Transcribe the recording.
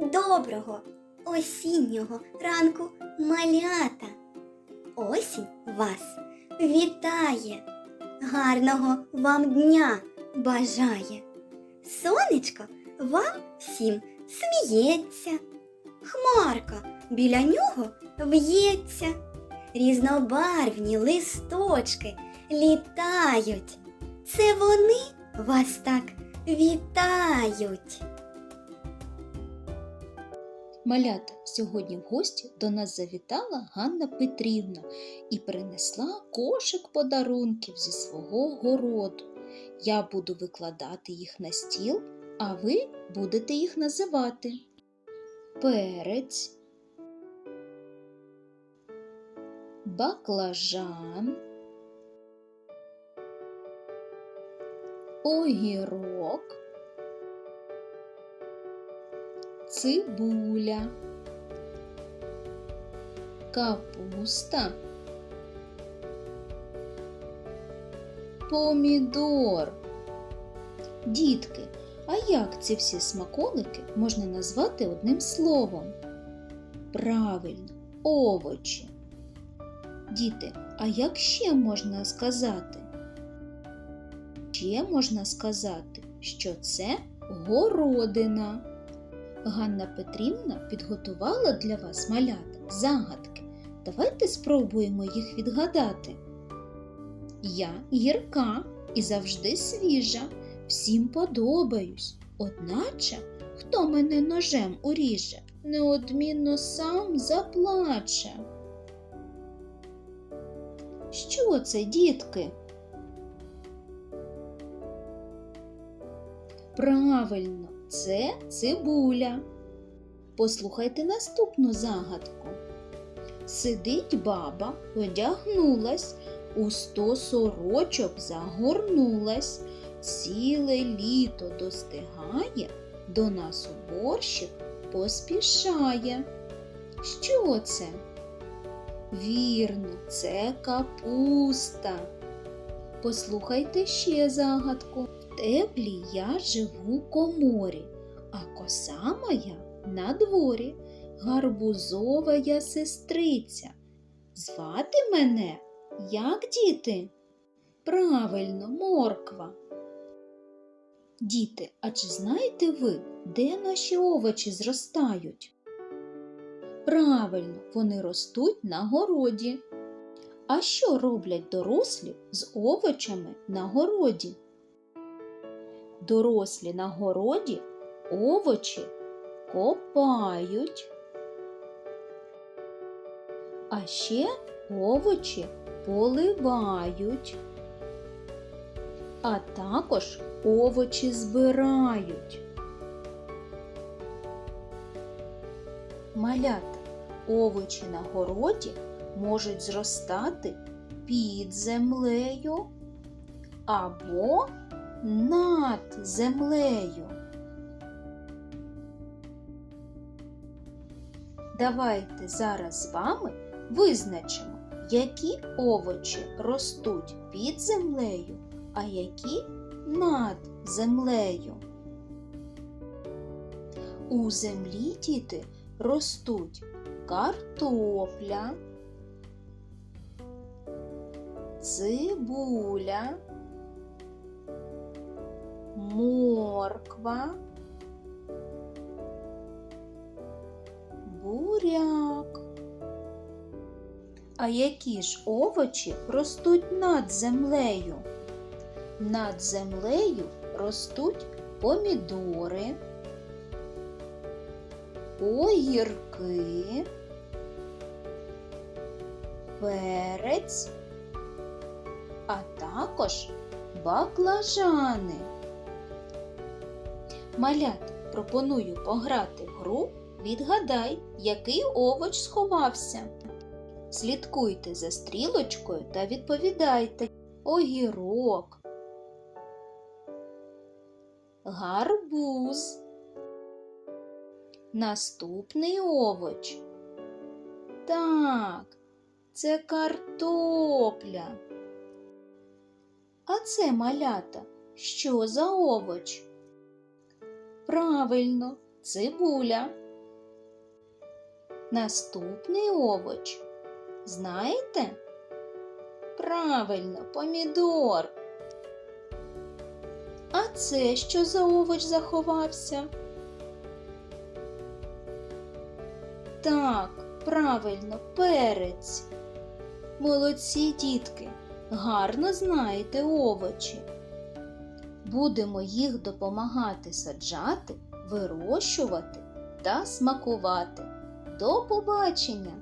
Доброго осіннього ранку малята. Осінь вас вітає, гарного вам дня бажає. Сонечко вам всім сміється, хмарка біля нього в'ється, різнобарвні листочки літають. Це вони вас так вітають. Малята, сьогодні в гості до нас завітала Ганна Петрівна і принесла кошик подарунків зі свого городу. Я буду викладати їх на стіл, а ви будете їх називати. Перець, баклажан, огірок, цибуля, капуста, помідор. Дітки, а як ці всі смаколики можна назвати одним словом? Правильно, овочі. Діти, а як ще можна сказати? Ще можна сказати, що це городина. Ганна Петрівна підготувала для вас малята загадки. Давайте спробуємо їх відгадати. Я гірка і завжди свіжа, всім подобаюсь. Одначе, хто мене ножем уріже, неодмінно сам заплаче. Що це, дітки? Правильно, це цибуля. Послухайте наступну загадку. Сидить баба, одягнулась, у сто сорочок загорнулась, ціле літо достигає, до нас у борщик поспішає. Що це? Вірно, це капуста. Послухайте ще загадку. В теплій я живу коморі, а коса моя на дворі, гарбузова я сестриця. Звати мене, як діти? Правильно, морква. Діти, а чи знаєте ви, де наші овочі зростають? Правильно, вони ростуть на городі. А що роблять дорослі з овочами на городі? Дорослі на городі овочі копають. А ще овочі поливають. А також овочі збирають. Малята, овочі на городі можуть зростати під землею або над землею. Давайте зараз з вами визначимо, які овочі ростуть під землею, а які над землею. У землі діти ростуть картопля, цибуля, морква, буряк. А які ж овочі ростуть над землею? Над землею ростуть помідори, огірки, перець, а також баклажани. Малят, пропоную пограти в гру Відгадай, який овоч сховався. Слідкуйте за стрілочкою та відповідайте огірок, гарбуз. Наступний овоч. Так, це картопля. А це малята. Що за овоч? Правильно, цибуля. Наступний овоч. Знаєте? Правильно, помідор. А це що за овоч заховався? Так, правильно, перець. Молодці дітки, гарно знаєте овочі. Будемо їх допомагати саджати, вирощувати та смакувати. До побачення!